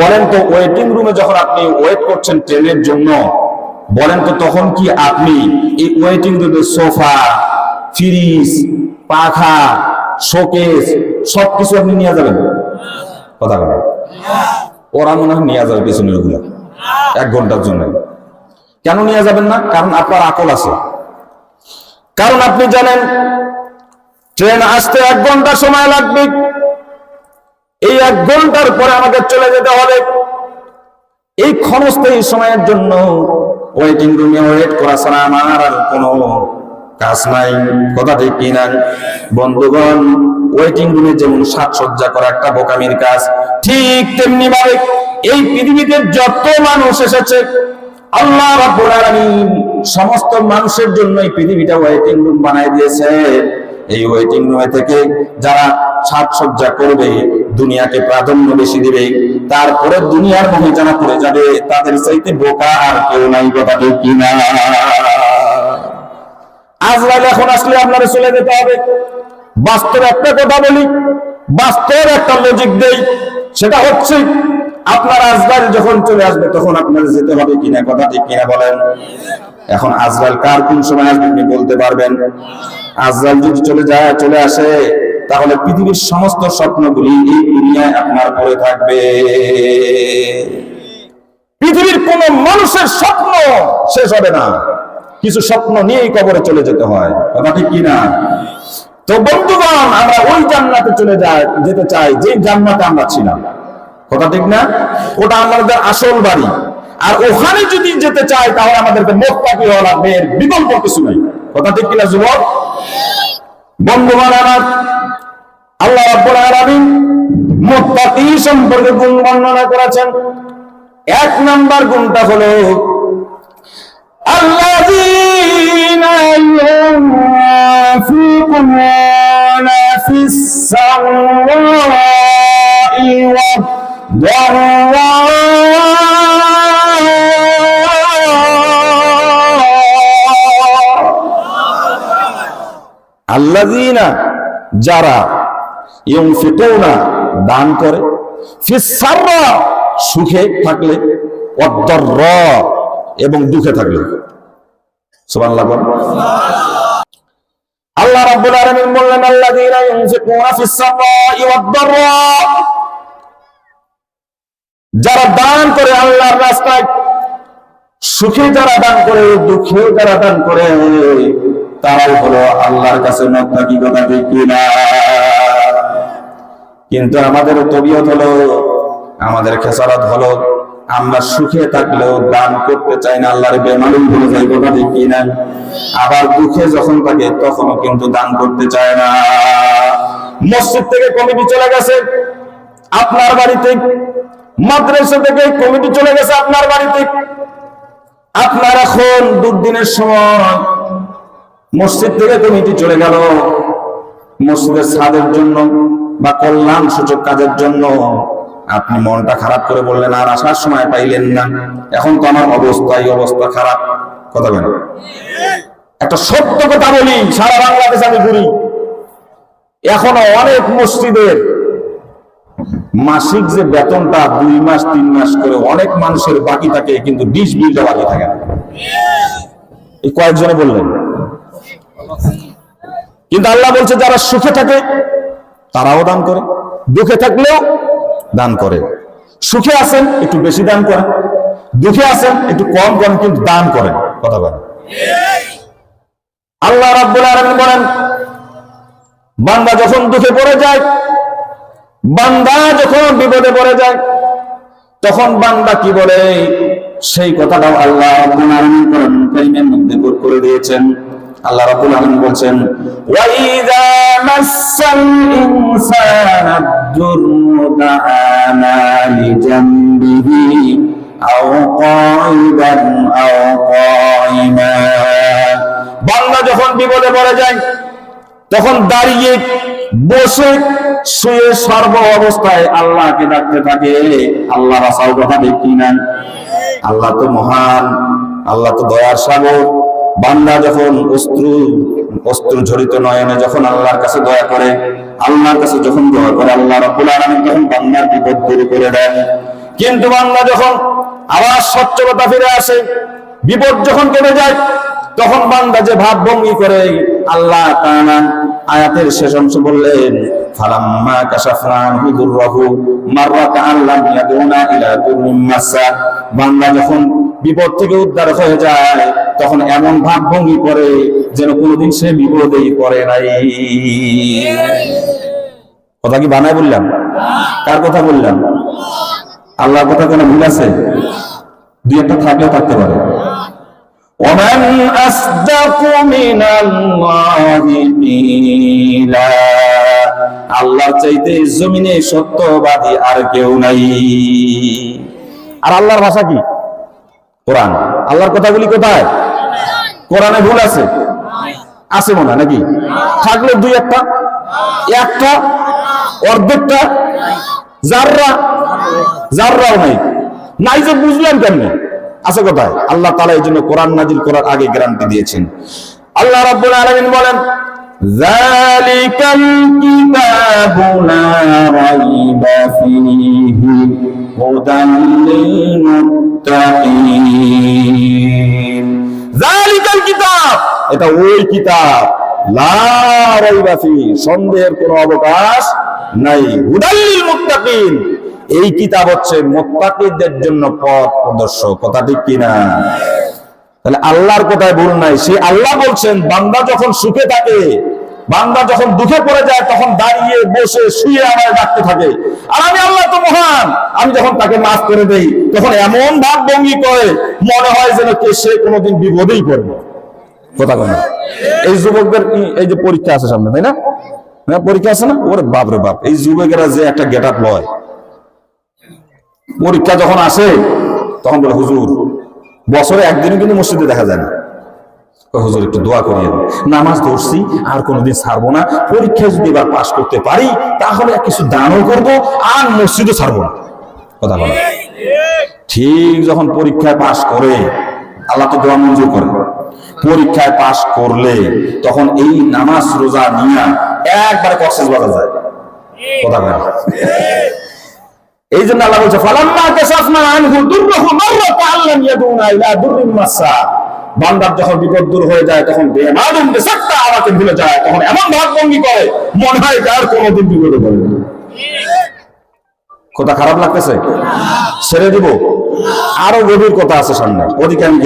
বলেন তো ওয়েটিং রুমে যখন আপনি ওয়েট করছেন ট্রেনের জন্য, বলেন তো তখন কি আপনি এই ওয়েটিং রুমে সোফা ফ্রিজ পাখা শোকেস সবকিছু আপনি নিয়ে যাবেন? কথা কথা ওরা মনে হয় নিয়ে যাবে পেছনের ওগুলো এক ঘণ্টার জন্য। কেন নিয়ে যাবেন না? কারণ আপনার আকল আছে। কারণ আপনি জানেন, ট্রেন আসতে এক ঘণ্টা সময় লাগবে এই এক ঘণ্টার পরে আমাকে চলে যেতে হবে। এই ক্ষণস্থায়ী সময়ের জন্য ওয়েটিং রুমে ওয়েট করা ছাড়া আমার আর কোনো কাজ নাই। কথা ঠিক কিনা বন্ধুগণ ওয়েটিং রুমে যেমন সাজসজ্জা করা একটা বোকামির কাজ, ঠিক তেমনি ভাবে এই পৃথিবীতে যত মানুষ এসেছে, আল্লাহ রাব্বুল আলামিন সমস্ত মানুষের জন্য এই পৃথিবীটা ওয়েটিং রুম বানায় দিয়েছে। এই ওয়েটিং রুমে থেকে যারা সাজসজ্জা করবে, দুনিয়াকে প্রাধান্য বেশি দিবে, তারপরে দুনিয়ার মধ্যে যারা পড়ে যাবে, তাদের চাইতে বোকা আর কেউ নাই, কথা ঠিক কিনা আজরাইল এখন আসলে আপনারা চলে যেতে হবে। বাস্তব একটা কথা বলি, বাস্তব একটা লজিক দেই, সেটা হচ্ছে আপনার আজরাইল যখন চলে আসবে, তখন আপনার যেতে হবে কিনা কথা ঠিক কিনা বলেন। এখন আজরাইল কার কোন সময় আসবে আপনি বলতে পারবেন। আজরাইল যদি চলে যায়, চলে আসে, তাহলে পৃথিবীর সমস্ত স্বপ্নগুলি এই দুনিয়ায় আপনার পরে থাকবে। পৃথিবীর কোন মানুষের স্বপ্ন শেষ হবে না। কিছু স্বপ্ন নিয়েই কবরে চলে যেতে হয়। কথা ঠিক কিনা? তো বন্ধুগণ, আমরা ওই জান্নাতে চলে যাই, যেতে চাই যে জান্নাতে আমরা ছিলাম। কথা ঠিক না? ওটা আমাদের আসল বাড়ি। আর ওখানে যদি যেতে চায়, তাহলে আমাদেরকে মত পাকি হওয়া মেয়ের বিকল্প কিছু নাই। কথা ঠিক কিনা যুবক? বন্ধুবান আমার, আল্লাহ রাব্বুল সম্পর্কে গুণ বর্ণনা করেছেন। এক নাম্বার গুণটা হলো, আল্লাযীনা আল্লাযীনা যারা ইউনফিকুনা দান করে সুখে থাকলে অদ্দর্র এবং দুঃখে থাকলে। আল্লাহ বললেন যারা দান করে আল্লাহর রাস্তায়, সুখে যারা দান করে, দুঃখে যারা দান করে তারাই হলো আল্লাহর কাছে কথা কিন্তু আমাদের তবিয়ত হলো, আমাদের খেসারত হলো, আমরা সুখে থাকলেও দান করতে চাই না আল্লাহর বেমালুম বলে যাই কথা ঠিক কিনা। আবার দুঃখে যখন থাকে, তখনও কিন্তু দান করতে চায় না। মসজিদ থেকে কমিটি চলে গেছে, আপনার বাড়িতে। মাদ্রাসা থেকে কমিটি চলে গেছে আপনার বাড়িতে। আপনার এখন দুর্দিনের সময়। মসজিদ থেকে কমিটি চলে গেল। মসজিদের ছাদের জন্য বা কল্যাণ সূচক কাজের জন্য। আপনি মনটা খারাপ করে বললেন, আর আসার সময় পাইলেন না। এখন তো আমার অবস্থা, এই অবস্থা খারাপ। কথা বলেন। একটা সত্য কথা বলি, সারা বাংলাদেশ আমি ঘুরি। এখনও অনেক মসজিদের মাসিক যে বেতনটা দুই মাস, তিন মাস করে অনেক মানুষের বাকি থাকে, কিন্তু ডিশ বিলটা বাকি থাকে না। এই কয়েকজনে বললেন কিন্তু আল্লাহ বলছে, যারা সুখে থাকে, তারাও দান করে। দুঃখে থাকলেও দান করে। সুখে আছেন, একটু বেশি দান করেন। দুঃখে আছেন, একটু কম করেন, কিন্তু দান করেন। কথা বলেন। আল্লাহ রাব্বুল আলামিন বলেন, বান্দা যখন দুঃখে পড়ে যায়, বান্দা যখন বিপদে পড়ে যায়, তখন বান্দা কি বলে? সেই কথাটাও আল্লাহ রাব্বুল আলামিন করে দিয়েছেন। আল্লাহ রাব্বুল আলামিন বলছেন, ওয়া ইযা ইনসানা দুররু দাআনা লিজামবিহি আও আও কাইমা। বান্দা যখন বিপদে পড়ে যায়, তখন দাঁড়িয়ে বসে শুয়ে সর্ব অবস্থায় আল্লাহকে ডাকতে থাকে আল্লাহ রাসাও কথা দেখি না। আল্লাহ তো মহান, আল্লাহ তো দয়ার সাগর। বান্দা যখন অস্ত্র অস্ত্র ঝরিত নয়নে যখন আল্লাহর কাছে দয়া করে, আল্লাহর কাছে যখন দয়া করে, আল্লাহ রাব্বুল আলামিন তখন বান্দার বিপদ দূর করে দেন কিন্তু বান্দা যখন আবার সচ্ছলতা ফিরে আসে, বিপদ যখন কেটে যায়, তখন বান্দা যে ভাবভঙ্গি করে, আল্লাহ তাআলা আয়াতের শেষ অংশ বললেন, ফালাম্মা কাশাফনা আনহু দুররাহু মাররা কাআল্লাম ইয়াদুনা ইলা দুররিম মাসা বান্দা যখন বিপদ থেকে উদ্ধার হয়ে যায় তখন এমন ভাবভঙ্গি করে যেন কোনোদিন সে বিপদেই পড়ে নাই কথা কি বানায় বললাম কার কথা বললাম আল্লাহর কথা কোনো ভুল আছে দুই একটা থাকলেও থাকতে পারে ومن أصدق من الله قيلا আল্লাহর চাইতে জমিনে সত্যবাদী আর কেউ নাই আর আল্লাহর ভাষা কি কোরআন। আল্লাহর কথাগুলি কোথায়? কোরআনে ভুল আছে? আছে মনে নাকি? থাকলে দুই একটা। একটা অর্ধেকটা জাররা জাররাও নাই। নাই যে বুঝলাম কেমনে? আছে কোথায়? আল্লাহ তাআলা এই জন্য কোরআন নাজিল করার আগে গ্যারান্টি দিয়েছেন। আল্লাহ রাব্বুল আলামিন বলেন, যালিকাল কিতাবু লা রাইবা ফীহি হুদান লিল মুত্তাকিন যালিকাল কিতাব এটা ওই কিতাব। লা রাইবা ফীহি সন্দেহের কোনো অবকাশ নাই। হুদাল লিল মুত্তাকিন এই কিতাব হচ্ছে মোত্তাকিদের জন্য পথ প্রদর্শক। কথা ঠিক কিনা? তাহলে আল্লাহর কথায় ভুল নাই। সে আল্লাহ বলছেন, বান্দা যখন সুখে থাকে বান্দা যখন দুঃখে পড়ে যায়, তখন দাঁড়িয়ে বসে শুয়ে আমায় ডাকতে থাকে। আর আমি আল্লাহ তো মহান, আমি যখন তাকে মাফ করে দেই, তখন এমন ভাব ভঙ্গি করে, মনে হয় যেন কে সে কোনোদিন বিপদেই পড়বে। কথা কথা এই যুবকদের এই যে পরীক্ষা আছে সামনে, তাই না? হ্যাঁ পরীক্ষা আছে না? ওরে বাপ রে বাপ, এই যুবকেরা যে একটা গেট আপ লয়। পরীক্ষা যখন আসে, তখন বলে, হুজুর, বছরে একদিনও কিন্তু মসজিদে দেখা যায় না। হুজুর, একটু দোয়া করিয়ে দিন। নামাজ ধরছি আর কোনোদিন ছাড়বো না। পরীক্ষায় যদি এবার পাশ করতে পারি, তাহলে কিছু দানও করব, আর মসজিদও ছাড়বো না। কথা বলে ঠিক যখন পরীক্ষায় পাশ করে, আল্লাহ তো দোয়া মঞ্জুর করে পরীক্ষায় পাশ করলে তখন এই নামাজ রোজা নিয়ে একবারে কক্সেস বাজার যায়। কথা বলে এই জন্য আল্লাহ বলছে, ফালাম্মা কাশাফনা আনহু দুররাহু মাররা কাআল্লাম ইয়াদুনা ইলা দুররিন মাসা। বান্দার যখন বিপদ দূর হয়ে যায়, তখন আমাকে ভুলে যায়, তখন এমন ভাবভঙ্গি করে, মনে হয় যার কোনোদিন বিপদে পড়বে কথা খারাপ লাগতেছে? ছেড়ে দিব। আরও গভীর কথা আছে সামনে। ওদিকে আমি